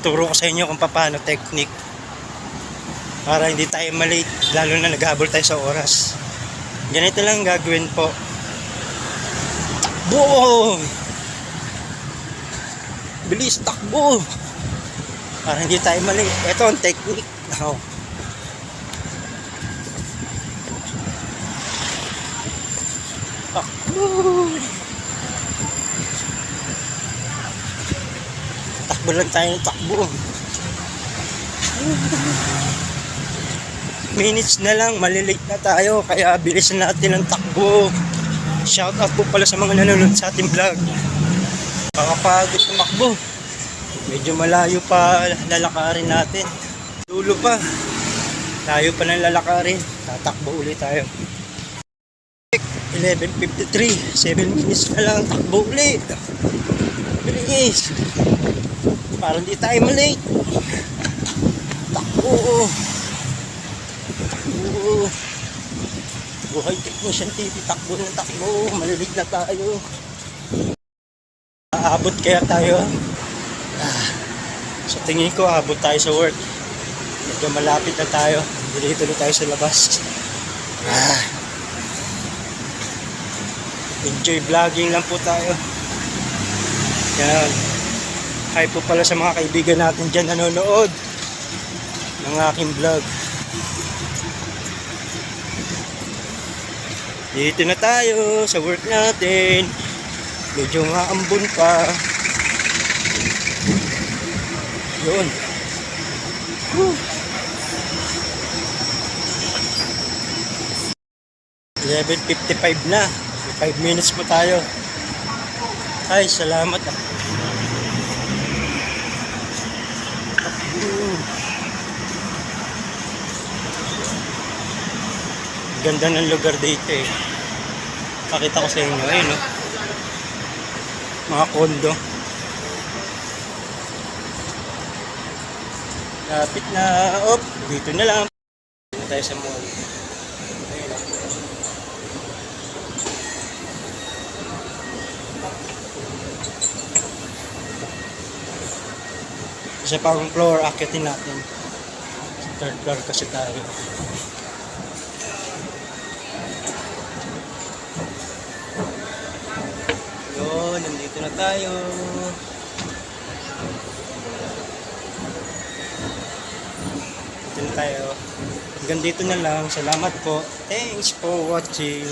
Turo ko sa inyo kung paano technique. Para hindi tayo malate, lalo na naghabol tayo sa oras. Ganito lang gagawin po. Takbo! Bilis, takbo! Para hindi tayo malate. Ito ang technique. Oh. Takbo! Takbo lang tayo takbo. Minutes na lang, malilate na tayo. Kaya bilisan natin ang takbo. Shout out po pala sa mga nanonood sa ating vlog. Kakapagod tumakbo. Medyo malayo pa lalakarin natin. Dulo pa. Tayo pa ng lalakarin. Tatakbo ulit tayo. 11.53 7 minutes na lang takbo ulit bilis para hindi tayo malate takbo takbo buhay technician TV takbo ng takbo. Malilig na tayo. Aabot kaya tayo? Ah, sa tingin ko aabot tayo sa work. Medyo malapit na tayo. Dito na tayo sa labas. Ah. Enjoy vlogging lang po tayo. Yan hi po pala sa mga kaibigan natin dyan nanonood ng aking vlog. Dito na tayo sa work natin. Medyo maambon pa. Yun. Whew. 11.55 na. 5 minutes po tayo. Ay salamat ah. Ganda ng lugar dito eh pakita ko sa inyo ayun no mga kondo lapit na op dito na lang dito tayo sa mall. Isa pang floor, akitin natin. Sa third floor kasi tayo. Nandito na tayo. Dito tayo. Hanggang dito na lang. Salamat po. Thanks for watching.